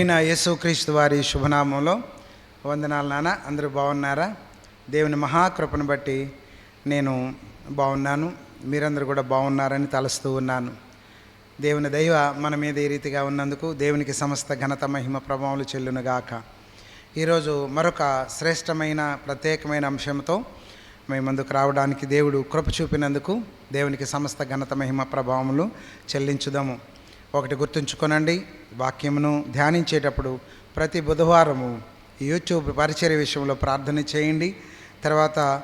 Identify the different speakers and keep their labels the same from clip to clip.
Speaker 1: ప్రభు యేసుక్రీస్తు వారి శుభనామంలో వందనాలు నాన్న అందరూ బాగున్నారా? దేవుని మహాకృపను బట్టి నేను బాగున్నాను. మీరందరూ కూడా బాగున్నారని తలుస్తూ ఉన్నాను. దేవుని దైవ మన మీద ఈ రీతిగా ఉన్నందుకు దేవునికి సమస్త ఘనత మహిమ ప్రభావాలు చెల్లునుగాక. ఈరోజు మరొక శ్రేష్టమైన ప్రత్యేకమైన అంశంతో మేము ముందుకు రావడానికి దేవుడు కృప చూపినందుకు దేవునికి సమస్త ఘనత మహిమ ప్రభావములు చెల్లించుదాము. ఒకటి గుర్తుంచుకోనండి. వాక్యమును ధ్యానించేటప్పుడు ప్రతి బుధవారము యూట్యూబ్ పరిచర్య విషయంలో ప్రార్థన చేయండి. తర్వాత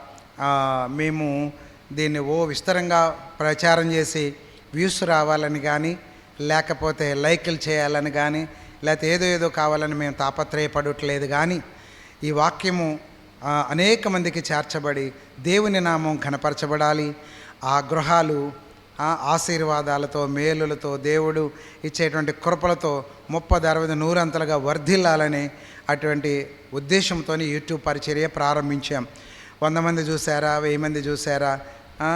Speaker 1: మేము దీన్ని ఓ విస్తరంగా ప్రచారం చేసి వ్యూస్ రావాలని కానీ లేకపోతే లైకులు చేయాలని కానీ లేకపోతే ఏదో ఏదో కావాలని మేము తాపత్రయపడట్లేదు కానీ ఈ వాక్యము అనేక మందికి చేర్చబడి దేవుని నామం కనపరచబడాలి ఆ గృహాలు ఆశీర్వాదాలతో మేలులతో దేవుడు ఇచ్చేటువంటి కృపలతో ముప్పది అరవై నూరంతలుగా వర్ధిల్లాలని అటువంటి ఉద్దేశంతో యూట్యూబ్ పరిచర్య ప్రారంభించాం. వంద మంది చూసారా వెయ్యి మంది చూసారా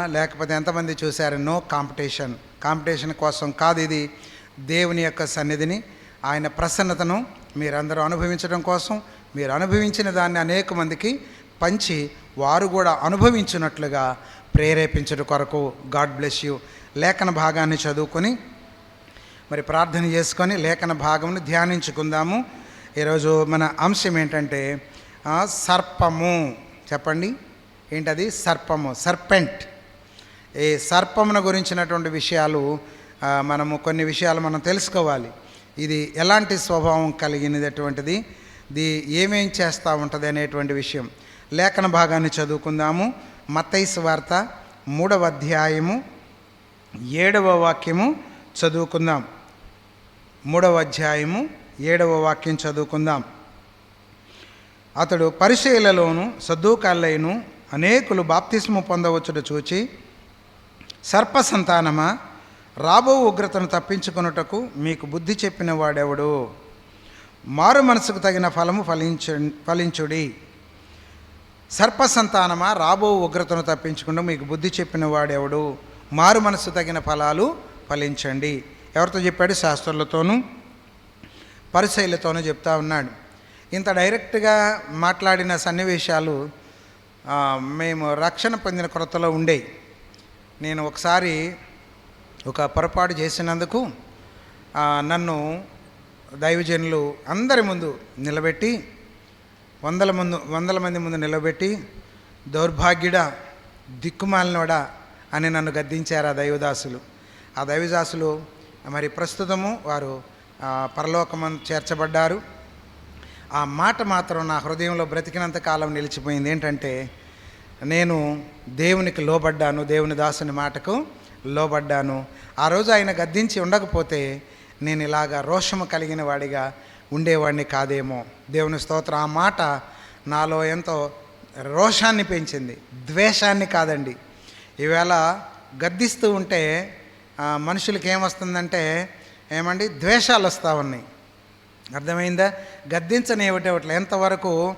Speaker 1: లేకపోతే ఎంతమంది చూసారా నో కాంపిటీషన్. కాంపిటీషన్ కోసం కాదు ఇది. దేవుని యొక్క సన్నిధిని ఆయన ప్రసన్నతను మీరందరూ అనుభవించడం కోసం మీరు అనుభవించిన దాన్ని అనేక మందికి పంచి వారు కూడా అనుభవించినట్లుగా ప్రేరేపించడం కొరకు గాడ్ బ్లెస్ యూ. లేఖన భాగాన్ని చదువుకొని మరి ప్రార్థన చేసుకొని లేఖన భాగమును ధ్యానించుకుందాము. ఈరోజు మన అంశం ఏంటంటే సర్పము. చెప్పండి ఏంటది? సర్పము సర్పెంట్. ఈ సర్పమును గురించినటువంటి విషయాలు మనము కొన్ని విషయాలు మనం తెలుసుకోవాలి. ఇది ఎలాంటి స్వభావం కలిగినటువంటిది ఇది ఏమేం చేస్తూ ఉంటుంది అనేటువంటి విషయం. లేఖన భాగాన్ని చదువుకుందాము. మత్తైసు వార్త మూడవ అధ్యాయము ఏడవ వాక్యము చదువుకుందాం. మూడవ అధ్యాయము ఏడవ వాక్యం చదువుకుందాం. అతడు పరిశీలలోను సద్దుకాళ్ళైను అనేకులు బాప్తిస్ము పొందవచ్చుట చూచి సర్ప సంతానమా రాబో ఉగ్రతను తప్పించుకొనుటకు మీకు బుద్ధి చెప్పిన వాడెవడు? మారు మనసుకు తగిన ఫలము ఫలించు ఫలించుడి. సర్ప సంతానమా రాబో ఉగ్రతను తప్పించకుండా మీకు బుద్ధి చెప్పిన వాడెవడు? మారు మనసు తగిన ఫలాలు ఫలించండి. ఎవరితో చెప్పాడు? శాస్త్రులతోనూ పరిశైలతోనూ చెప్తా ఉన్నాడు. ఇంత డైరెక్ట్గా మాట్లాడిన సన్నివేశాలు మేము రక్షణ పొందిన కొరతలో ఉండేవి నేను ఒకసారి ఒక పొరపాటు చేసినందుకు నన్ను దైవజనులు అందరి ముందు నిలబెట్టి వందల ముందు వందల మంది ముందు నిలబెట్టి దౌర్భాగ్యుడ దిక్కుమాలినోడ అని నన్ను గద్దించారు ఆ దైవదాసులు. ఆ దైవదాసులు మరి ప్రస్తుతము వారు పరలోకమం చేర్చబడ్డారు. ఆ మాట మాత్రం నా హృదయంలో బ్రతికినంత కాలం నిలిచిపోయింది. ఏంటంటే నేను దేవునికి లోబడ్డాను దేవుని దాసుని మాటకు లోబడ్డాను. ఆ రోజు ఆయన గద్దించి ఉండకపోతే నేను ఇలాగా రోషము కలిగిన వాడిగా ఉండేవాడిని కాదేమో. దేవుని స్తోత్రం. ఆ మాట నాలో ఎంతో రోషాన్ని పెంచింది. ద్వేషాన్ని కాదండి. ఈవేళ గద్దిస్తూ ఉంటే మనుషులకి ఏమొస్తుందంటే ఏమండి? ద్వేషాలు వస్తూ ఉన్నాయి. అర్థమైందా? గద్దించనివ్వటం ఎంతవరకు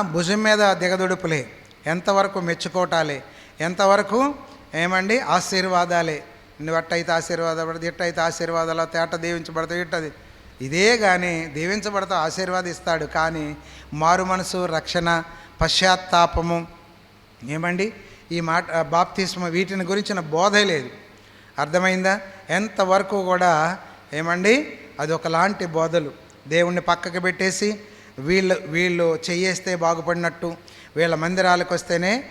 Speaker 1: భుజం మీద దిగదుడుపులే. ఎంతవరకు మెచ్చుకోటాలే. ఎంతవరకు ఏమండి? ఆశీర్వాదాలే. నువ్వు అట్టయితే ఆశీర్వాదపడదు ఇట్టయితే ఆశీర్వాదాలు తేట దీవించబడతావు ఇట్టది. ఇదే కానీ దీవించబడతా ఆశీర్వాదిస్తాడు. కానీ మారు మనసు రక్షణ పశ్చాత్తాపము ఏమండి? ఈ మాట బాప్తిస్మ వీటిని గురించిన బోధే లేదు. అర్థమైందా? ఎంతవరకు కూడా ఏమండి? అది ఒకలాంటి బోధలు. దేవుణ్ణి పక్కకు పెట్టేసి వీళ్ళు వీళ్ళు చెయ్యేస్తే బాగుపడినట్టు వీళ్ళ మందిరాలకు వస్తేనే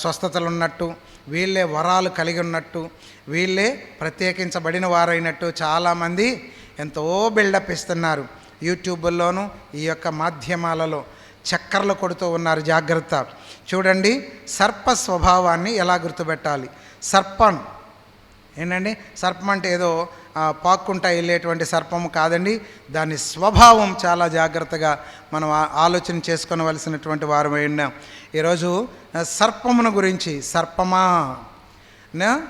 Speaker 1: స్వస్థతలు ఉన్నట్టు వీళ్ళే వరాలు కలిగి ఉన్నట్టు వీళ్ళే ప్రత్యేకించబడిన వారైనట్టు చాలామంది ఎంతో బిల్డప్ ఇస్తున్నారు. యూట్యూబ్లోను ఈ యొక్క మాధ్యమాలలో చక్కర్లు కొడుతూ ఉన్నారు జాగ్రత్త. చూడండి సర్ప స్వభావాన్ని ఎలా గుర్తుపెట్టాలి? సర్పం. ఏంటండి? సర్పం అంటే ఏదో పాక్కుంటా వెళ్ళేటువంటి సర్పం కాదండి. దాని స్వభావం చాలా జాగ్రత్తగా మనం ఆలోచన చేసుకోవలసినటువంటి వారమై ఉన్నాం. ఈరోజు సర్పమును గురించి సర్పమా?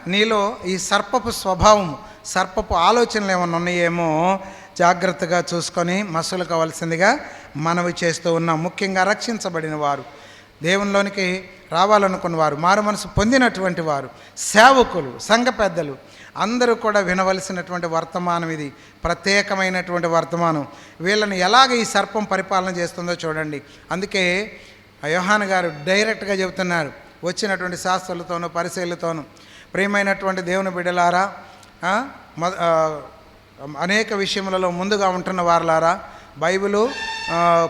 Speaker 1: నీలో ఈ సర్పపు స్వభావం సర్పపు ఆలోచనలు ఏమైనా ఉన్నాయేమో జాగ్రత్తగా చూసుకొని మసులు కావాల్సిందిగా మనవి చేస్తూ ఉన్నాం. ముఖ్యంగా రక్షించబడిన వారు దేవునిలోనికి రావాలనుకున్న వారు మారు మనసు పొందినటువంటి వారు సేవకులు సంఘ పెద్దలు అందరూ కూడా వినవలసినటువంటి వర్తమానం ఇది. ప్రత్యేకమైనటువంటి వర్తమానం. వీళ్ళని ఎలాగ ఈ సర్పం పరిపాలన చేస్తుందో చూడండి. అందుకే యోహాన్ గారు డైరెక్ట్గా చెబుతున్నారు వచ్చినటువంటి శాస్త్రులతోనూ పరిశీలతోనూ ప్రియమైనటువంటి దేవుని బిడ్డలారా అనేక విషయములలో ముందుగా ఉంటున్న వారులారా బైబిలు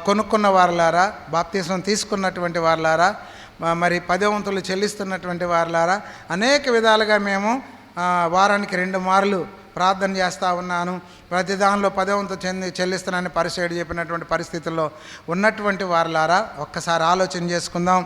Speaker 1: కొనుక్కున్న వారులారా బాప్తీసం తీసుకున్నటువంటి వారులారా మరి పదవంతులు చెల్లిస్తున్నటువంటి వారులారా అనేక విధాలుగా మేము వారానికి రెండు మార్లు ప్రార్థన చేస్తూ ఉన్నాను. ప్రతి దానిలో పదవంతు చెంది చెల్లిస్తున్నానని పరిచయం చెప్పినటువంటి పరిస్థితుల్లో ఉన్నటువంటి వారులారా ఒక్కసారి ఆలోచన చేసుకుందాం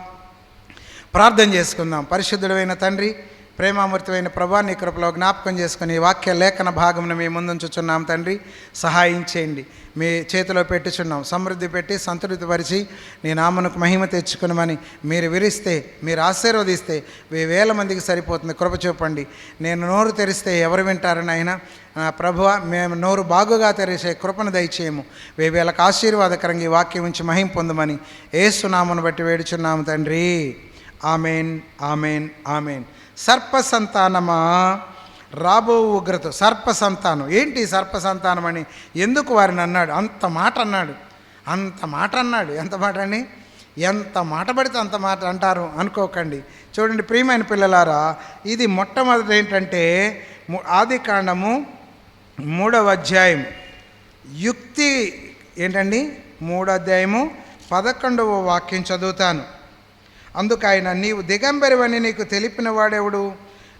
Speaker 1: ప్రార్థన చేసుకుందాం. పరిశుద్ధుడైన తండ్రి ప్రేమామూర్తివైన ప్రభా నీ కృపలో జ్ఞాపకం చేసుకుని వాక్య లేఖన భాగంను మీ ముందుంచుచున్నాం తండ్రి. సహాయం చేయండి. మీ చేతిలో పెట్టుచున్నాం. సమృద్ధి పెట్టి సంతృప్తిపరిచి నీ నామనుకు మహిమ తెచ్చుకునమని మీరు విరిస్తే మీరు ఆశీర్వదిస్తే వే- వేల మందికి సరిపోతుంది. కృప చూపండి. నేను నోరు తెరిస్తే ఎవరు వింటారని ఆయన ప్రభువ మేము నోరు బాగుగా తెరిచే కృపను దయచేయము. వేవేలకు ఆశీర్వాదకరంగా ఈ వాక్యం ఉంచి మహిం పొందమని ఏసునామను బట్టి వేడుచున్నాము తండ్రి. Amen amen amen. సర్ప సంతానమా రాబో ఉగ్రత సర్ప సంతానం ఏంటి సర్ప సంతానం అని? ఎందుకు వారిని అన్నాడు? అంత మాట అన్నాడు. అంత మాట అన్నాడు. ఎంత మాట అని ఎంత మాట పడితే అంత మాట అంటారు అనుకోకండి. చూడండి ప్రియమైన పిల్లలారా ఇది మొట్టమొదటి ఏంటంటే ఆది కాండము మూడవ అధ్యాయం. యుక్తి ఏంటండి? మూడో అధ్యాయము పదకొండవ వాక్యం చదువుతాను. అందుకు ఆయన నీవు దిగంబరివని నీకు తెలిపిన వాడెవడు?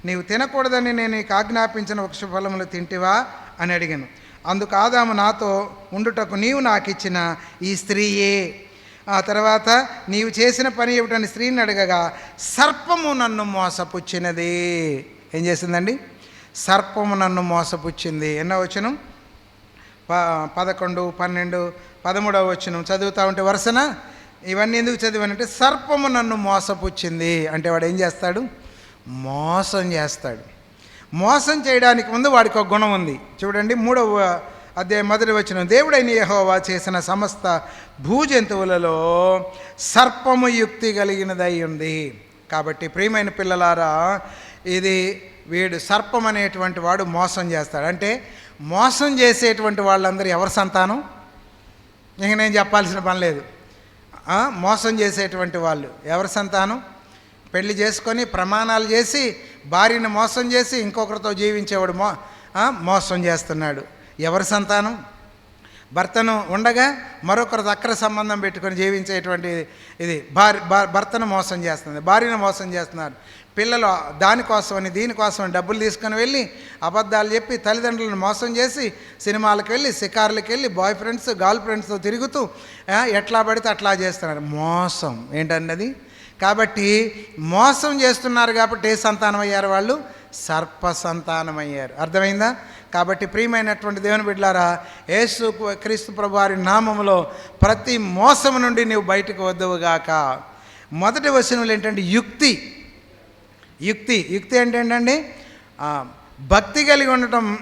Speaker 1: నీవు తినకూడదని నేను నీకు ఆజ్ఞాపించిన వృక్షఫలములు తింటివా? అని అడిగాను. అందుకు ఆదాము నాతో ఉండుటకు నీవు నాకు ఇచ్చిన ఈ స్త్రీయే. ఆ తర్వాత నీవు చేసిన పని ఏమిటని స్త్రీని అడగగా సర్పము నన్ను మోసపుచ్చినది. ఏం చేసిందండి? సర్పము నన్ను మోసపుచ్చింది. ఎన్నో వచనం? ప పదకొండు పన్నెండు పదమూడవ వచనం. చదువుతా ఉంటే వరుసన? ఇవన్నీ ఎందుకు చదివానంటే సర్పము నన్ను మోసపుచ్చింది అంటే వాడు ఏం చేస్తాడు? మోసం చేస్తాడు. మోసం చేయడానికి ముందు వాడికి ఒక గుణం ఉంది. చూడండి మూడవ అదే మొదటి వచ్చిన దేవుడైన యహోవా చేసిన సమస్త భూజంతువులలో సర్పము యుక్తి కలిగినదై ఉంది. కాబట్టి ప్రియమైన పిల్లలారా ఇది వీడు సర్పం అనేటువంటి వాడు మోసం చేస్తాడు. అంటే మోసం చేసేటువంటి వాళ్ళందరూ ఎవరి సంతానం? ఇంక నేను చెప్పాల్సిన పని లేదు. మోసం చేసేటువంటి వాళ్ళు. ఎవరి సంతానం? పెళ్ళి చేసుకొని ప్రమాణాలు చేసి భార్యను మోసం చేసి ఇంకొకరితో జీవించేవాడు మో మోసం చేస్తున్నాడు. ఎవరి సంతానం? భర్తను ఉండగా మరొకరితో అక్ర సంబంధం పెట్టుకొని జీవించేటువంటి ఇది. భార్య భా- భర్తను మోసం చేస్తుంది. భార్యను మోసం చేస్తున్నారు పిల్లలు దానికోసమని దీనికోసమని డబ్బులు తీసుకొని వెళ్ళి అబద్ధాలు చెప్పి తల్లిదండ్రులను మోసం చేసి సినిమాలకు వెళ్ళి షికారులకు వెళ్ళి బాయ్ ఫ్రెండ్స్ గర్ల్ ఫ్రెండ్స్తో తిరుగుతూ ఎట్లా పడితే అట్లా చేస్తున్నారు. మోసం. ఏంటన్నది? కాబట్టి మోసం చేస్తున్నారు కాబట్టి ఏ సంతానం అయ్యారు వాళ్ళు? సర్ప సంతానం అయ్యారు అర్థమైందా? కాబట్టి ప్రియమైనటువంటి దేవుని బిడ్డలారా యేసు క్రీస్తు ప్రభు వారి నామంలో ప్రతి మోసం నుండి నీవు బయటకు వద్దువుగాక. మొదటి వచనంలో ఏంటంటే యుక్తి. యుక్తి. యుక్తి అంటే ఏంటండి? భక్తి కలిగి ఉండటం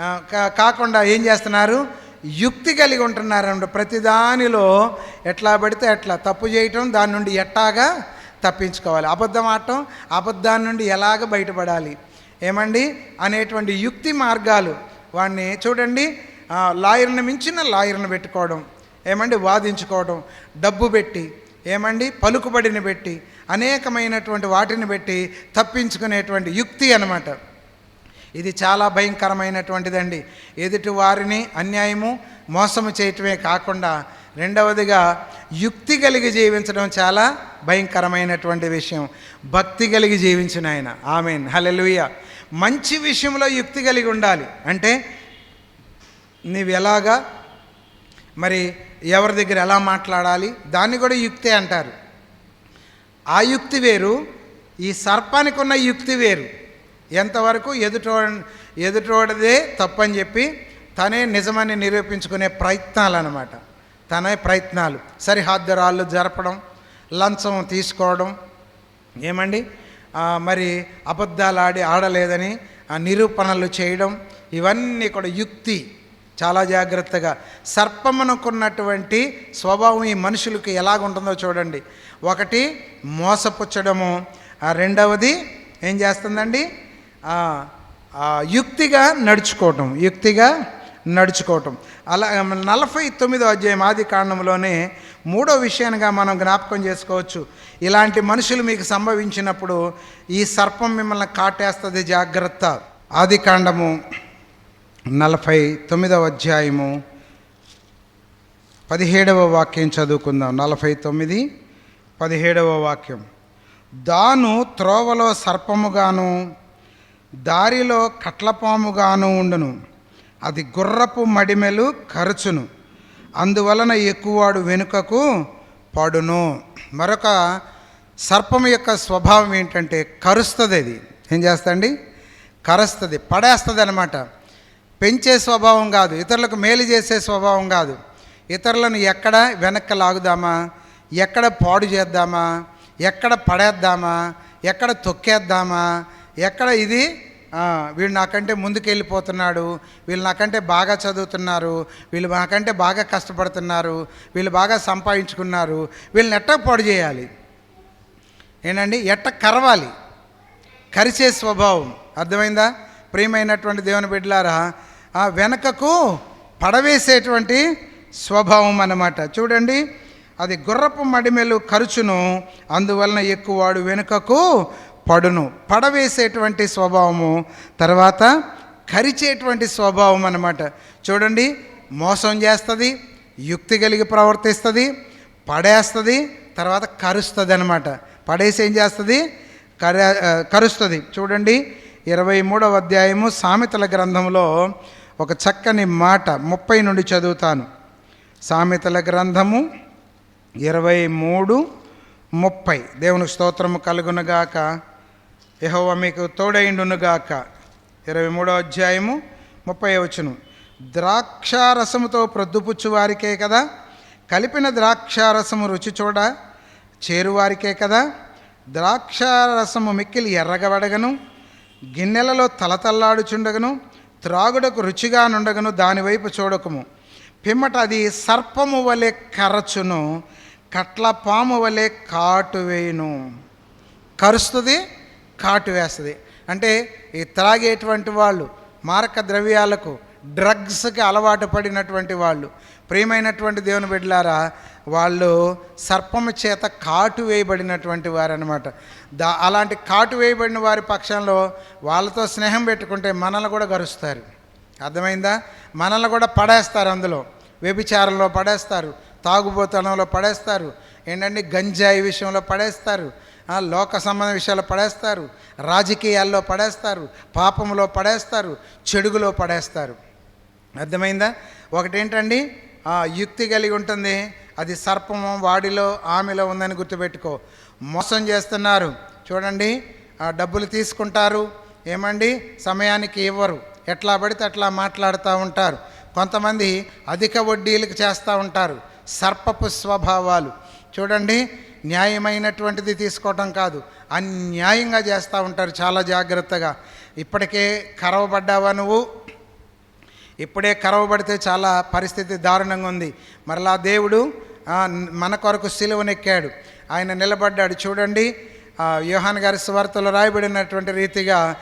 Speaker 1: కా- కాకుండా ఏం చేస్తున్నారు? యుక్తి కలిగి ఉంటున్నారండి. ప్రతి దానిలో ఎట్లా పడితే ఎట్లా తప్పు చేయటం దాని నుండి ఎట్టాగా తప్పించుకోవాలి. అబద్ధం ఆడటం అబద్ధాన్ని నుండి ఎలాగ బయటపడాలి? ఏమండి? అనేటువంటి యుక్తి మార్గాలు వాడిని చూడండి. లాయర్ని మించిన లాయర్ని పెట్టుకోవడం ఏమండి? వాదించుకోవడం డబ్బు పెట్టి ఏమండి? పలుకుబడిని పెట్టి అనేకమైనటువంటి వాటిని పెట్టి తప్పించుకునేటువంటి యుక్తి అనమాట ఇది చాలా భయంకరమైనటువంటిదండి. ఎదుటి వారిని అన్యాయము మోసము చేయటమే కాకుండా రెండవదిగా యుక్తి కలిగి జీవించడం చాలా భయంకరమైనటువంటి విషయం. భక్తి కలిగి జీవించిన ఆయన. ఆమెన్. హలెలుయ మంచి విషయంలో యుక్తి కలిగి ఉండాలి. అంటే నీవు ఎలాగా మరి ఎవరి దగ్గర ఎలా మాట్లాడాలి దాన్ని కూడా యుక్తే అంటారు. ఆ యుక్తి వేరు ఈ సర్పానికి ఉన్న యుక్తి వేరు. ఎంతవరకు ఎదుటో ఎదుటోడదే తప్పని చెప్పి తనే నిజమని నిరూపించుకునే ప్రయత్నాలు అనమాట తనే ప్రయత్నాలు. సరిహద్దు రాళ్ళు జరపడం లంచం తీసుకోవడం ఏమండి? మరి అబద్ధాలు ఆడి ఆడలేదని నిరూపణలు చేయడం ఇవన్నీ కూడా యుక్తి. చాలా జాగ్రత్తగా. సర్పమునకున్నటువంటి స్వభావం ఈ మనుషులకు ఎలాగుంటుందో చూడండి. ఒకటి మోసపుచ్చడము. రెండవది ఏం చేస్తుందండి? యుక్తిగా నడుచుకోవటం. యుక్తిగా నడుచుకోవటం. అలా నలభై తొమ్మిదో అధ్యాయం ఆది కాండంలోనే మూడో విషయానిగా మనం జ్ఞాపకం చేసుకోవచ్చు. ఇలాంటి మనుషులు మీకు సంభవించినప్పుడు ఈ సర్పం మిమ్మల్ని కాటేస్తుంది జాగ్రత్త. ఆది కాండము. నలభై తొమ్మిదవ అధ్యాయము పదిహేడవ వాక్యం చదువుకుందాం. నలభై తొమ్మిది పదిహేడవ వాక్యం. దాను త్రోవలో సర్పముగాను దారిలో కట్లపాముగాను ఉండును. అది గుర్రపు మడిమెలు ఖర్చును అందువలన ఎక్కువవాడు వెనుకకు పడును. మరొక సర్పం యొక్క స్వభావం ఏంటంటే కరుస్తుంది అది. ఏం చేస్తండి కరుస్తుంది పడేస్తుంది అనమాట పెంచే స్వభావం కాదు ఇతరులకు మేలు చేసే స్వభావం కాదు. ఇతరులను ఎక్కడ వెనక్కి లాగుదామా? ఎక్కడ పాడు చేద్దామా? ఎక్కడ పడేద్దామా? ఎక్కడ తొక్కేద్దామా? ఎక్కడ ఇది వీళ్ళు వీడు నాకంటే ముందుకెళ్ళిపోతున్నాడు వీళ్ళు నాకంటే బాగా చదువుతున్నారు వీళ్ళు నాకంటే బాగా కష్టపడుతున్నారు వీళ్ళు బాగా సంపాదించుకున్నారు వీళ్ళని ఎట్ట పాడు చేయాలి? ఏంటండి? ఎట్ట కరవాలి? కరిచే స్వభావం. అర్థమైందా? ప్రియమైనటువంటి దేవుని బిడ్డలారా ఆ వెనకకు పడవేసేటువంటి స్వభావం అన్నమాట. చూడండి అది గుర్రపు మడిమెలు ఖర్చును అందువలన ఎక్కువ వాడు వెనుకకు పడును. పడవేసేటువంటి స్వభావము తర్వాత కరిచేటువంటి స్వభావం అన్నమాట. చూడండి మోసం చేస్తుంది యుక్తి కలిగి ప్రవర్తిస్తుంది పడేస్తుంది తర్వాత కరుస్తుంది అనమాట పడేసి ఏం చేస్తుంది? కర కరుస్తుంది. చూడండి ఇరవై మూడవ అధ్యాయము సామెతల గ్రంథంలో ఒక చక్కని మాట ముప్పై నుండి చదువుతాను. సామెతల గ్రంథము ఇరవై మూడు ముప్పై. దేవుని స్తోత్రము కలుగునుగాక. యహోవ మీకు తోడైండునుగాక. ఇరవై మూడో అధ్యాయము ముప్పై వచ్చును ద్రాక్షారసముతో ప్రొద్దుపుచ్చు వారికే కదా? కలిపిన ద్రాక్షారసము రుచి చూడ చేరువారికే కదా? ద్రాక్షారసము మిక్కిలి ఎర్రగబడగను గిన్నెలలో తలతల్లాడుచుండగను త్రాగుడకు రుచిగా నుండగను దానివైపు చూడకము. పిమ్మట అది సర్పము వలె కరచును కట్ల పాము వలె కాటు వేయును. కరుస్తుంది కాటు వేస్తుంది. అంటే ఈ త్రాగేటువంటి వాళ్ళు మారక ద్రవ్యాలకు డ్రగ్స్కి అలవాటు పడినటువంటి వాళ్ళు. ప్రియమైనటువంటి దేవుని బిడ్డలారా వాళ్ళు సర్పము చేత కాటు వేయబడినటువంటి వారు అనమాట దా అలాంటి కాటు వేయబడిన వారి పక్షంలో వాళ్ళతో స్నేహం పెట్టుకుంటే మనల్ని కూడా గరుస్తారు. అర్థమైందా? మనల్ని కూడా పడేస్తారు అందులో. వ్యభిచారంలో పడేస్తారు తాగుబోతనంలో పడేస్తారు ఏంటంటే గంజాయి విషయంలో పడేస్తారు లోక సంబంధ విషయాల్లో పడేస్తారు రాజకీయాల్లో పడేస్తారు పాపంలో పడేస్తారు చెడుగులో పడేస్తారు. అర్థమైందా? ఒకటేంటండి? యుక్తి కలిగి ఉంటుంది. అది సర్పము వాడిలో ఆమెలో ఉందని గుర్తుపెట్టుకో. మోసం చేస్తున్నారు. చూడండి డబ్బులు తీసుకుంటారు. ఏమండి? సమయానికి ఇవ్వరు. ఎట్లా పడితే అట్లా మాట్లాడుతూ ఉంటారు. కొంతమంది అధిక వడ్డీలకు చేస్తూ ఉంటారు. సర్పపు స్వభావాలు. చూడండి న్యాయమైనటువంటిది తీసుకోవటం కాదు. అన్యాయంగా చేస్తూ ఉంటారు చాలా జాగ్రత్తగా. ఇప్పటికే కరవబడ్డావా నువ్వు? ఇప్పుడే కరవబడితే చాలా పరిస్థితి దారుణంగా ఉంది. మరలా దేవుడు మన కొరకు సిలువనెక్కాడు. ఆయన నిలబడ్డాడు. చూడండి ఆ, యోహాన్ గారి స్వార్థలో రాయబడినటువంటి రీతిగా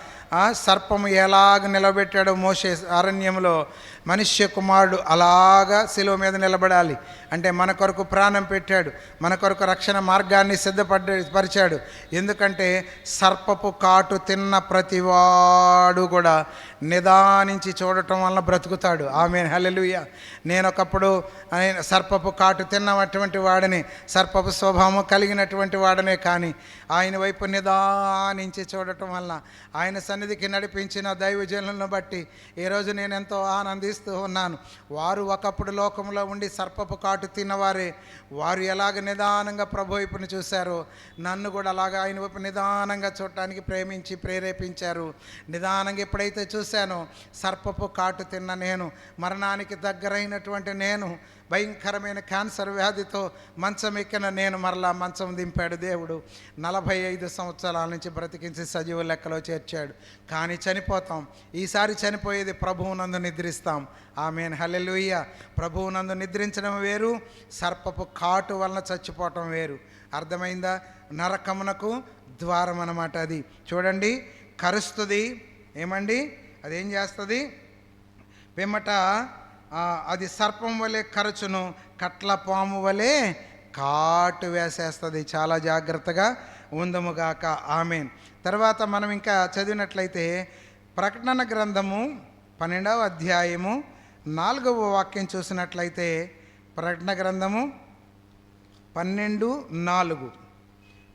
Speaker 1: సర్పము ఎలాగ నిలబెట్టాడో మోసే అరణ్యంలో. మనుష్య కుమారుడు అలాగా శిలువ మీద నిలబడాలి. అంటే మన కొరకు ప్రాణం పెట్టాడు. మన కొరకు రక్షణ మార్గాన్ని సిద్ధపడ్డ పరిచాడు. ఎందుకంటే సర్పపు కాటు తిన్న ప్రతివాడు కూడా నిదానించి చూడటం వల్ల బ్రతుకుతాడు. ఆమె హలెలుయ నేను ఒకప్పుడు ఆయన సర్పపు కాటు తిన్నటువంటి వాడిని సర్పపు స్వభావం కలిగినటువంటి వాడనే కానీ ఆయన వైపు నిదానించి చూడటం వల్ల ఆయన సన్నిధికి నడిపించిన దైవజనులను బట్టి ఈరోజు నేను ఎంతో ఆనందిస్తూ ఉన్నాను. వారు ఒకప్పుడు లోకంలో ఉండి సర్పపు కాటు తిన్నవారే. వారు ఎలాగ నిదానంగా ప్రభు వైపుని చూశారో నన్ను కూడా అలాగ ఆయన వైపు నిదానంగా చూడటానికి ప్రేమించి ప్రేరేపించారు. నిదానంగా ఎప్పుడైతే చూశానో సర్పపు కాటు తిన్న నేను మరణానికి దగ్గరైనటువంటి నేను భయంకరమైన క్యాన్సర్ వ్యాధితో మంచం ఎక్కిన నేను మరలా మంచం దింపాడు దేవుడు. నలభై ఐదు సంవత్సరాల నుంచి బ్రతికించి సజీవ లెక్కలో చేర్చాడు. కానీ చనిపోతాం. ఈసారి చనిపోయేది ప్రభువునందు నిద్రిస్తాం. ఆమెన్. హలెలుయ్య ప్రభువునందు నిద్రించడం వేరు. సర్పపు కాటు వలన చచ్చిపోవటం వేరు. అర్థమైందా? నరకమునకు ద్వారం అన్నమాట అది. చూడండి. కరుస్తుంది. ఏమండి? అదేం చేస్తుంది? పిమ్మట అది సర్పం వలె కరచును కట్ల పాము వలె కాటు వేసేస్తుంది. చాలా జాగ్రత్తగా ఉందముగాక ఆమెన్. తర్వాత మనం ఇంకా చదివినట్లయితే ప్రకటన గ్రంథము పన్నెండవ అధ్యాయము నాలుగవ వాక్యం చూసినట్లయితే ప్రకటన గ్రంథము పన్నెండు నాలుగు.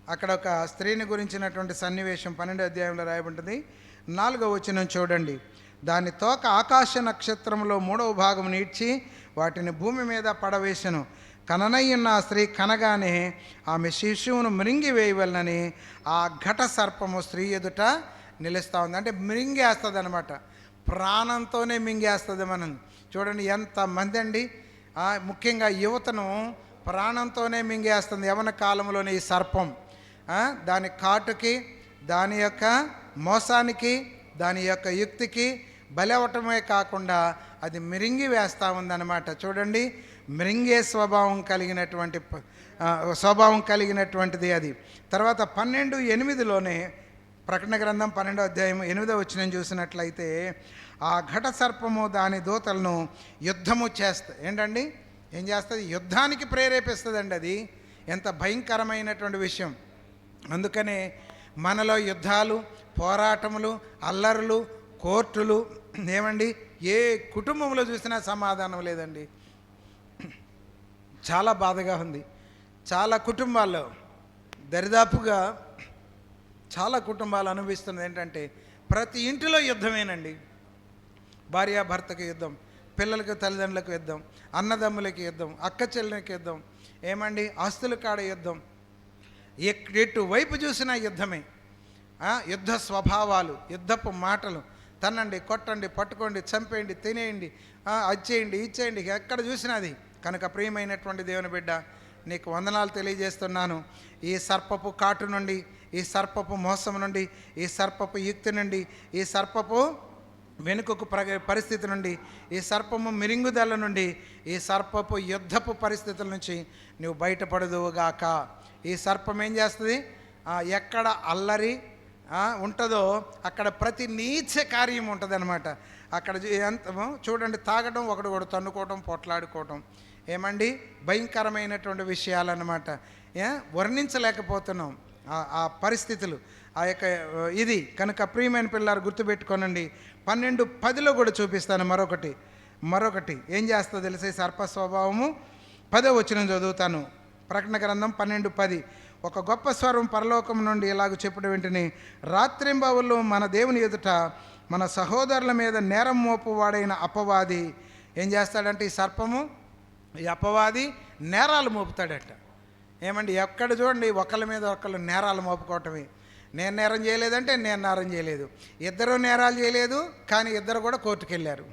Speaker 1: అక్కడ ఒక స్త్రీని గురించినటువంటి సన్నివేశం పన్నెండు అధ్యాయంలో రాయబడింది నాలుగవ వచనం చూడండి. దాని తోక ఆకాశ నక్షత్రంలో మూడవ భాగం నీడ్చి వాటిని భూమి మీద పడవేశను కననయ్యున్న స్త్రీ కనగానే ఆమె శిశువును మృంగివేయవలనని ఆ ఘట సర్పము స్త్రీ ఎదుట నిలుస్తూ ఉంది. అంటే మృంగేస్తుంది అనమాట ప్రాణంతోనే మింగేస్తుంది మనం. చూడండి ఎంతమంది అండి ముఖ్యంగా యువతను ప్రాణంతోనే మింగేస్తుంది యవన కాలంలోని ఈ సర్పం. దాని కాటుకి దాని యొక్క మోసానికి దాని యొక్క యుక్తికి బలవటమే కాకుండా అది మిరింగి వేస్తూ ఉందన్నమాట. చూడండి మిరింగే స్వభావం కలిగినటువంటి స్వభావం కలిగినటువంటిది అది. తర్వాత పన్నెండు ఎనిమిదిలోనే ప్రకటన గ్రంథం పన్నెండో అధ్యాయం ఎనిమిదో వచ్చిన చూసినట్లయితే ఆ ఘట సర్పము దాని దూతలను యుద్ధము చేస్తా ఏంటండి? ఏం చేస్తుంది? యుద్ధానికి ప్రేరేపిస్తుందండి అది. ఎంత భయంకరమైనటువంటి విషయం. అందుకనే మనలో యుద్ధాలు పోరాటములు అల్లరులు కోర్టులు ఏమండి ఏ కుటుంబంలో చూసినా సమాధానం లేదండి. చాలా బాధగా ఉంది. చాలా కుటుంబాల్లో దరిదాపుగా చాలా కుటుంబాలు అనుభవిస్తున్నది ఏంటంటే ప్రతి ఇంటిలో యుద్ధమేనండి. భార్యాభర్తకు యుద్ధం పిల్లలకు తల్లిదండ్రులకు యుద్ధం అన్నదమ్ములకి యుద్ధం అక్క చెల్లెలకి యుద్ధం ఏమండి ఆస్తుల కాడ యుద్ధం. ఎక్- ఎటు వైపు చూసినా యుద్ధమే. యుద్ధ స్వభావాలు యుద్ధపు మాటలు తన్నండి కొట్టండి పట్టుకోండి చంపేయండి తినేయండి ఆ, అది చేయండి ఇది చేయండి ఎక్కడ చూసినా అది. కనుక ప్రియమైనటువంటి దేవుని బిడ్డ నీకు వందనాలు తెలియజేస్తున్నాను. ఈ సర్పపు కాటు నుండి ఈ సర్పపు మోసం నుండి ఈ సర్పపు యుక్తి నుండి ఈ సర్పపు వెనుకకు ప్రగ పరిస్థితి నుండి ఈ సర్పము మిరింగుదల నుండి ఈ సర్పపు యుద్ధపు పరిస్థితుల నుంచి నువ్వు బయటపడదువుగాక ఈ సర్పం ఏం చేస్తుంది? ఎక్కడ అల్లరి ఉంటుందో? అక్కడ ప్రతి నీచ కార్యం ఉంటుంది అనమాట అక్కడ ఎంత చూడండి తాగడం ఒకడు ఒకడు తన్నుకోవటం పొట్లాడుకోవటం. ఏమండి? భయంకరమైనటువంటి విషయాలన్నమాట. ఏ వర్ణించలేకపోతున్నాం. ఆ- ఆ పరిస్థితులు. ఆ యొక్క ఇది కనుక ప్రియమైన పిల్లలు గుర్తుపెట్టుకోనండి. పన్నెండు పదిలో కూడా చూపిస్తాను మరొకటి. మరొకటి. ఏం చేస్తా తెలిసే సర్ప స్వభావము పదో వచ్చిన చదువుతాను. ప్రకటన గ్రంథం పన్నెండు పది. ఒక గొప్ప స్వరం పరలోకం నుండి ఇలాగ చెప్పడం వెంటనే రాత్రింబవులు మన దేవుని ఎదుట మన సహోదరుల మీద నేరం మోపువాడైన అపవాది ఏం చేస్తాడంటే ఈ సర్పము ఈ అపవాది నేరాలు మోపుతాడట. ఏమండి ఎక్కడ చూడండి ఒకళ్ళ మీద ఒకళ్ళు నేరాలు మోపుకోవటమే. నేను నేరం చేయలేదంటే నేను నేరం చేయలేదు. ఇద్దరు నేరాలు చేయలేదు కానీ ఇద్దరు కూడా కోర్టుకు వెళ్ళారు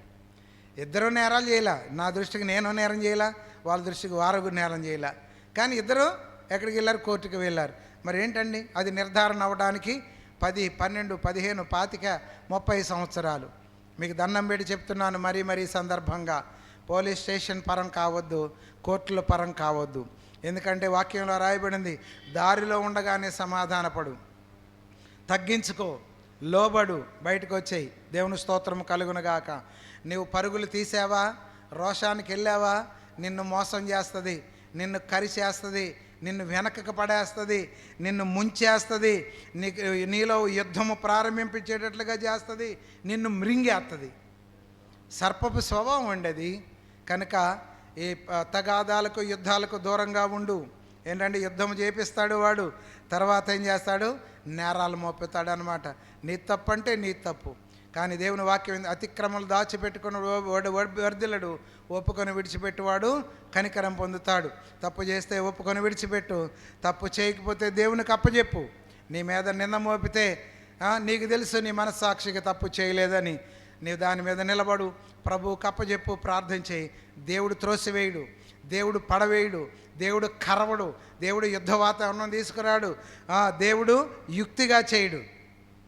Speaker 1: ఇద్దరు నేరాలు చేయలే. నా దృష్టికి నేను నేరం చేయలే వాళ్ళ దృష్టికి వారు నేరం చేయలే. కానీ ఇద్దరు ఎక్కడికి వెళ్ళారు? కోర్టుకి వెళ్ళారు. మరి ఏంటండి అది నిర్ధారణ అవ్వడానికి పది పన్నెండు పదిహేను పాతిక ముప్పై సంవత్సరాలు. మీకు దండం పెట్టి చెప్తున్నాను మరీ మరీ సందర్భంగా. పోలీస్ స్టేషన్ పరం కావద్దు కోర్టుల పరం కావద్దు. ఎందుకంటే వాక్యంలో రాయబడింది దారిలో ఉండగానే సమాధానపడు. తగ్గించుకో లోబడు బయటకు వచ్చేయి దేవుని స్తోత్రం కలుగునుగాక. నీవు పరుగులు తీసావా? రోషానికి వెళ్ళావా? నిన్ను మోసం చేస్తుంది నిన్ను కరిచేస్తుంది నిన్ను వెనకకు పడేస్తుంది నిన్ను ముంచేస్తుంది నీ నీలో యుద్ధము ప్రారంభింపించేటట్లుగా చేస్తుంది నిన్ను మృంగేస్తుంది సర్పపు స్వభావం ఉండేది. కనుక ఈ తగాదాలకు యుద్ధాలకు దూరంగా ఉండు. ఏంటంటే యుద్ధం చేపిస్తాడు వాడు తర్వాత ఏం చేస్తాడు? నేరాలు మోపుతాడు అనమాట నీ తప్పు అంటే నీ తప్పు. కానీ దేవుని వాక్యం అతిక్రమలు దాచిపెట్టుకుని ఓ- వాడు వర్ధిల్లడు ఒప్పుకొని విడిచిపెట్టువాడు కనికరం పొందుతాడు. తప్పు చేస్తే ఒప్పుకొని విడిచిపెట్టు. తప్పు చేయకపోతే దేవునికి అప్పచెప్పు నీ మీద నింద మోపితే నీకు తెలుసు నీ మనస్సాక్షికి తప్పు చేయలేదని. నీవు దాని మీద నిలబడు. ప్రభు కప్పచెప్పు ప్రార్థన చేయి. దేవుడు త్రోసివేయుడు. దేవుడు పడవేయుడు. దేవుడు కరవడు. దేవుడు యుద్ధ వాతావరణం తీసుకురాడు. దేవుడు యుక్తిగా చేయడు.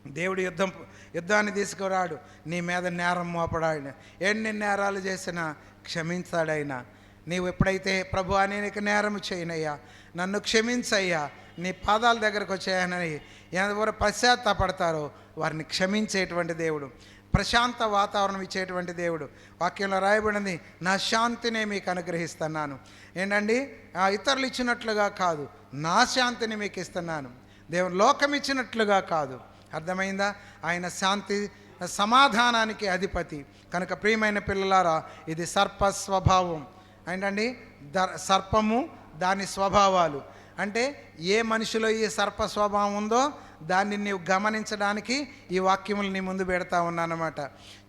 Speaker 1: దేవుడు యుద్ధం యుద్ధాన్ని తీసుకురాడు. నీ మీద నేరం మోపడాయన. ఎన్ని నేరాలు చేసినా క్షమించాడైనా. నీవు ఎప్పుడైతే ప్రభు అని నీకు నేరం చేయనయ్యా నన్ను క్షమించయ్యా నీ పాదాల దగ్గరకు వచ్చాయనని ఎవరు పశ్చాత్తాపడతారో వారిని క్షమించేటువంటి దేవుడు. ప్రశాంత వాతావరణం ఇచ్చేటువంటి దేవుడు. వాక్యంలో రాయబడింది నా శాంతినే మీకు అనుగ్రహిస్తున్నాను. ఏంటండి? ఇతరులు ఇచ్చినట్లుగా కాదు నా శాంతిని మీకు ఇస్తున్నాను. దేవుడు లోకం ఇచ్చినట్లుగా కాదు. అర్థమైందా? ఆయన శాంతి సమాధానానికి అధిపతి. కనుక ప్రియమైన పిల్లలారా ఇది సర్ప స్వభావం ఏంటండి? ద సర్పము దాని స్వభావాలు. అంటే ఏ మనిషిలో ఈ సర్ప స్వభావం ఉందో దాన్ని నీవు గమనించడానికి ఈ వాక్యములు నీ ముందు పెడతా ఉన్నానమాట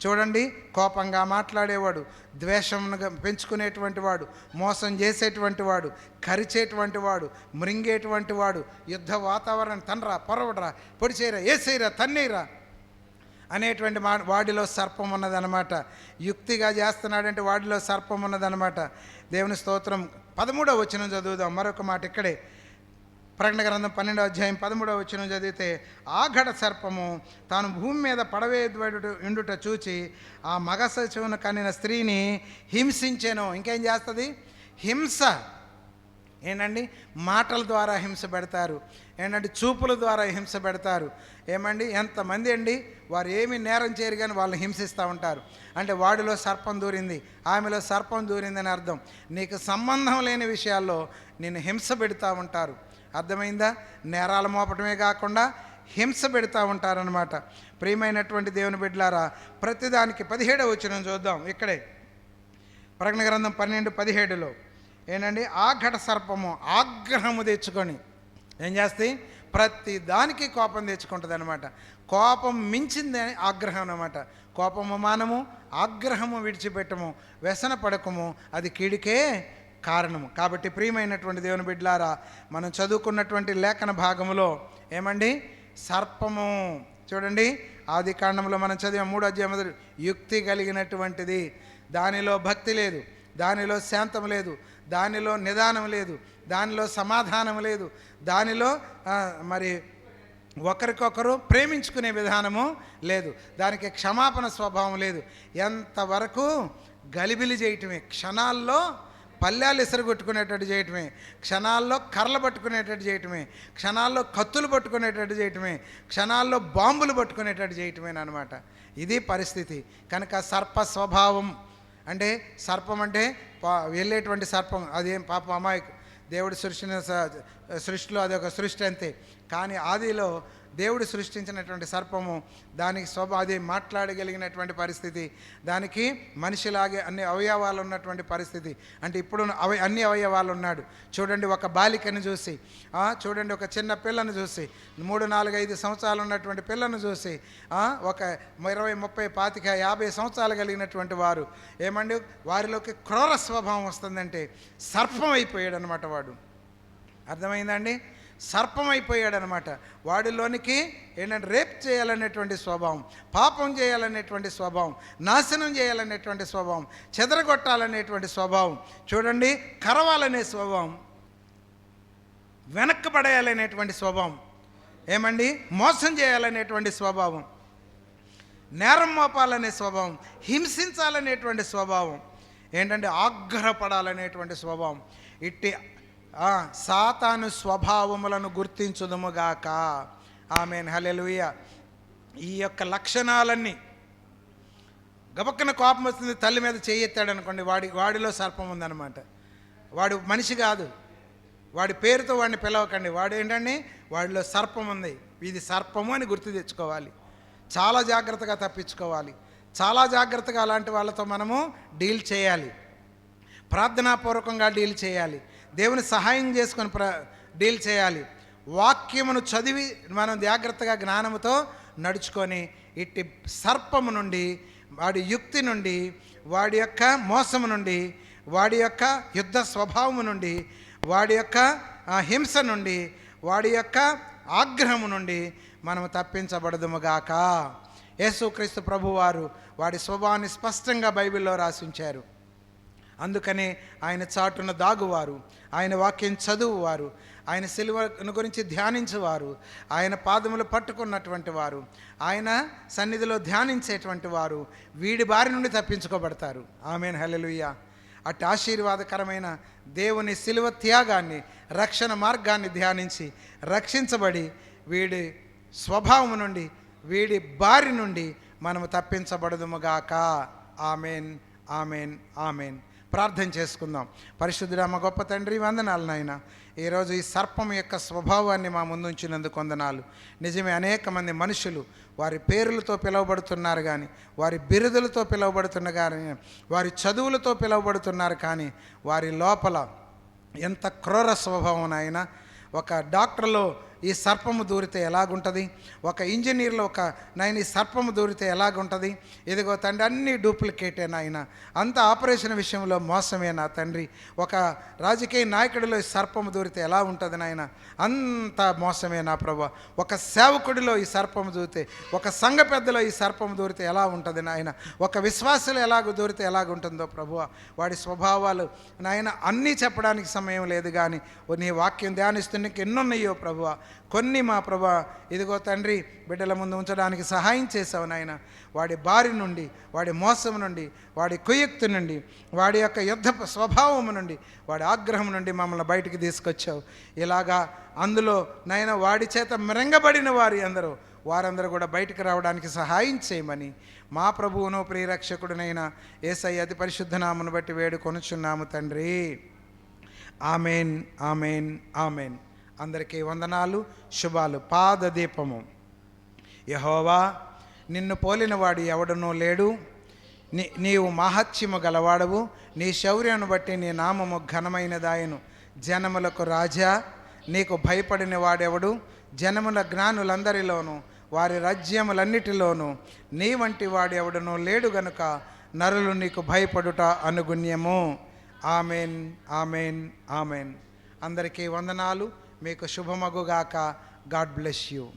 Speaker 1: చూడండి కోపంగా మాట్లాడేవాడు ద్వేషంగా పెంచుకునేటువంటి వాడు మోసం చేసేటువంటి వాడు కరిచేటువంటి వాడు మృంగేటువంటి వాడు యుద్ధ వాతావరణం తనరా పొరవడరా పొడిచేయరా ఏసేయరా తన్నీరా అనేటువంటి మా వాడిలో సర్పం ఉన్నదనమాట యుక్తిగా చేస్తున్నాడంటే వాడిలో సర్పం ఉన్నదనమాట దేవుని స్తోత్రం పదమూడవ వచనం చదువుదాం. మరొక మాట ఇక్కడే. ప్రకటన గ్రంథం పన్నెండవ అధ్యాయం పదమూడవ వచ్చిన చదివితే ఆ ఘట సర్పము తాను భూమి మీద పడవేడు ఉండుట చూచి ఆ మగ సచివును కనిన స్త్రీని హింసించాను. ఇంకేం చేస్తుంది? హింస. ఏంటండి? మాటల ద్వారా హింస పెడతారు. ఏంటంటే చూపుల ద్వారా హింస పెడతారు. ఏమండి? ఎంతమంది అండి? వారు ఏమి నేరం చేయరు కానీ వాళ్ళని హింసిస్తూ ఉంటారు. అంటే వాడిలో సర్పం దూరింది ఆమెలో సర్పం దూరిందని అర్థం. నీకు సంబంధం లేని విషయాల్లో నేను హింస పెడతా ఉంటారు. అర్థమైందా? నేరాలు మోపటమే కాకుండా హింస పెడతా ఉంటారనమాట ప్రియమైనటువంటి దేవుని బిడ్డలారా ప్రతిదానికి పదిహేడవ వచ్చిన చూద్దాం ఇక్కడే. ప్రకటన గ్రంథం పన్నెండు పదిహేడులో. ఏంటండి ఆ ఘట సర్పము ఆగ్రహము తెచ్చుకొని ఏం చేస్తాయి? ప్రతి దానికి కోపం తెచ్చుకుంటుంది అనమాట కోపం మించింది ఆగ్రహం అనమాట కోపము మానము ఆగ్రహము విడిచిపెట్టము వ్యసన పడకము అది కీడికే కారణము. కాబట్టి ప్రియమైనటువంటి దేవుని బిడ్డలారా మనం చదువుకున్నటువంటి లేఖన భాగములో ఏమండి? సర్పము. చూడండి ఆది కాండంలో మనం చదివే మూడు అధ్యాయం యుక్తి కలిగినటువంటిది దానిలో భక్తి లేదు దానిలో శాంతం లేదు దానిలో నిదానం లేదు దానిలో సమాధానం లేదు దానిలో మరి ఒకరికొకరు ప్రేమించుకునే విధానము లేదు దానికి క్షమాపణ స్వభావం లేదు. ఎంతవరకు గలిబిలి చేయటమే క్షణాల్లో పల్లెలు ఎసరగొట్టుకునేటట్టు చేయటమే క్షణాల్లో కర్రలు పట్టుకునేటట్టు చేయటమే క్షణాల్లో కత్తులు పట్టుకునేటట్టు చేయటమే క్షణాల్లో బాంబులు పట్టుకునేటట్టు చేయటమేనమాట ఇది పరిస్థితి. కనుక సర్ప స్వభావం. అంటే సర్పం అంటే పా- వెళ్ళేటువంటి సర్పం. అదేం పాపం అమాయకు. దేవుడు సృష్టిన స- సృష్టిలో అది ఒక సృష్టి అంతే. కానీ ఆదిలో దేవుడు సృష్టించినటువంటి సర్పము దానికి స్వభ అది మాట్లాడగలిగినటువంటి పరిస్థితి దానికి మనిషిలాగే అన్ని అవయవాలు ఉన్నటువంటి పరిస్థితి. అంటే ఇప్పుడు అవ అన్ని అవయవాలు ఉన్నాడు. చూడండి ఒక బాలికను చూసి చూడండి ఒక చిన్న పిల్లను చూసి మూడు నాలుగు ఐదు సంవత్సరాలు ఉన్నటువంటి పిల్లను చూసి ఒక ఇరవై ముప్పై పాతిక యాభై సంవత్సరాలు కలిగినటువంటి వారు. ఏమండి? వారిలోకి క్రూర స్వభావం వస్తుందంటే సర్పం అయిపోయాడు అనమాట వాడు అర్థమైందండి సర్పం అయిపోయాడనమాట వాడిలోనికి ఏంటంటే రేప్ చేయాలనేటువంటి స్వభావం పాపం చేయాలనేటువంటి స్వభావం నాశనం చేయాలనేటువంటి స్వభావం చెదరగొట్టాలనేటువంటి స్వభావం చూడండి కరవాలనే స్వభావం వెనక్కి పడేయాలనేటువంటి స్వభావం ఏమండి? మోసం చేయాలనేటువంటి స్వభావం నేరం మోపాలనే స్వభావం హింసించాలనేటువంటి స్వభావం ఏంటంటే ఆగ్రహపడాలనేటువంటి స్వభావం ఇట్టి సాతాను స్వభావములను గుర్తించుదుముగాక. ఆమెన్. హలెలుయ ఈ యొక్క లక్షణాలన్నీ గబక్కన కోపం వస్తుంది తల్లి మీద చేయెత్తాడు అనుకోండి వాడి వాడిలో సర్పం ఉందన్నమాట. వాడు మనిషి కాదు. వాడి పేరుతో వాడిని పిలవకండి. వాడు ఏంటండి? వాడిలో సర్పం ఉంది. ఇది సర్పము అని గుర్తు తెచ్చుకోవాలి. చాలా జాగ్రత్తగా తప్పించుకోవాలి. చాలా జాగ్రత్తగా అలాంటి వాళ్ళతో మనము డీల్ చేయాలి. ప్రార్థనాపూర్వకంగా డీల్ చేయాలి. దేవుని సహాయం చేసుకొని ప్ర డీల్ చేయాలి. వాక్యమును చదివి మనం జాగ్రత్తగా జ్ఞానముతో నడుచుకొని ఇట్టి సర్పము నుండి వాడి యుక్తి నుండి వాడి యొక్క మోసము నుండి వాడి యొక్క యుద్ధ స్వభావము నుండి వాడి యొక్క హింస నుండి వాడి యొక్క ఆగ్రహము నుండి మనము తప్పించబడదుముగాక యేసుక్రీస్తు ప్రభువారు వాడి స్వభావాన్ని స్పష్టంగా బైబిల్లో రాసించారు. అందుకనే ఆయన చాటున దాగువారు ఆయన వాక్యం చదువువారు ఆయన సిలువను గురించి ధ్యానించేవారు ఆయన పాదములు పట్టుకున్నటువంటి వారు ఆయన సన్నిధిలో ధ్యానించేటువంటి వారు వీడి బారి నుండి తప్పించుకోబడతారు. ఆమెన్. హల్లెలూయా. అటు ఆశీర్వాదకరమైన దేవుని సిలువ త్యాగాన్ని రక్షణ మార్గాన్ని ధ్యానించి రక్షించబడి వీడి స్వభావం నుండి వీడి బారి నుండి మనము తప్పించబడదుముగాక ఆమెన్. ఆమెన్. ఆమెన్. ప్రార్థన చేసుకుందాం. పరిశుద్ధుడా మా గొప్ప తండ్రి వందనాలు నాయన. ఈరోజు ఈ సర్పం యొక్క స్వభావాన్ని మా ముందుంచినందుకు వందనాలు. నిజమే అనేక మంది మనుషులు వారి పేర్లతో పిలువబడుతున్నారు కానీ వారి బిరుదులతో పిలువబడుతున్న కానీ వారి చదువులతో పిలువబడుతున్నారు కానీ వారి లోపల ఎంత క్రూర స్వభావం నాయన. ఒక డాక్టర్లో ఈ సర్పము దూరితే ఎలాగుంటుంది? ఒక ఇంజనీర్లో ఒక నాయన ఈ సర్పము దూరితే ఎలాగుంటుంది? ఇదిగో తండ్రి అన్ని డూప్లికేటే నాయన. అంత ఆపరేషన్ విషయంలో మోసమే నా తండ్రి. ఒక రాజకీయ నాయకుడిలో ఈ సర్పము దూరితే ఎలా ఉంటుంది నాయన? అంత మోసమే నా ప్రభా. ఒక సేవకుడిలో ఈ సర్పము దూరితే ఒక సంఘ పెద్దలో ఈ సర్పము దూరితే ఎలా ఉంటుంది నాయన? ఒక విశ్వాసులు ఎలాగ దూరితే ఎలాగుంటుందో ప్రభువ వాడి స్వభావాలు నాయన అన్నీ చెప్పడానికి సమయం లేదు కానీ నీ వాక్యం ధ్యానిస్తున్నకి ఎన్నున్నాయో ప్రభువ కొన్ని మా ప్రభా ఇదిగో తండ్రి బిడ్డల ముందు ఉంచడానికి సహాయం చేసావు నాయన. వాడి బారి నుండి వాడి మోసం నుండి వాడి కుయక్తి నుండి వాడి యొక్క యుద్ధ స్వభావం నుండి వాడి ఆగ్రహం నుండి మమ్మల్ని బయటికి తీసుకొచ్చావు. ఇలాగా అందులో నాయన వాడి చేత మృంగబడిన వారి అందరూ వారందరూ కూడా బయటికి రావడానికి సహాయం చేయమని మా ప్రభువును ప్రియరక్షకుడినైన ఏసై అతి పరిశుద్ధనామను బట్టి వేడుకొనుచున్నాము తండ్రి. Amen amen amen. అందరికీ వందనాలు. శుభాలు. పాదదీపము. యహోవా నిన్ను పోలినవాడు ఎవడనూ లేడు. నీ నీవు మహత్యము గలవాడవు. నీ శౌర్యను బట్టి నీ నామము ఘనమైనదాయను. జనములకు రాజా నీకు భయపడిన వాడెవడు? జనముల జ్ఞానులందరిలోనూ వారి రాజ్యములన్నిటిలోనూ నీ వంటి వాడెవడనూ లేడు గనుక నరులు నీకు భయపడుట అనుగుణ్యము. Amen amen amen. అందరికీ వందనాలు. మీకు శుభమగుగాక. God bless you.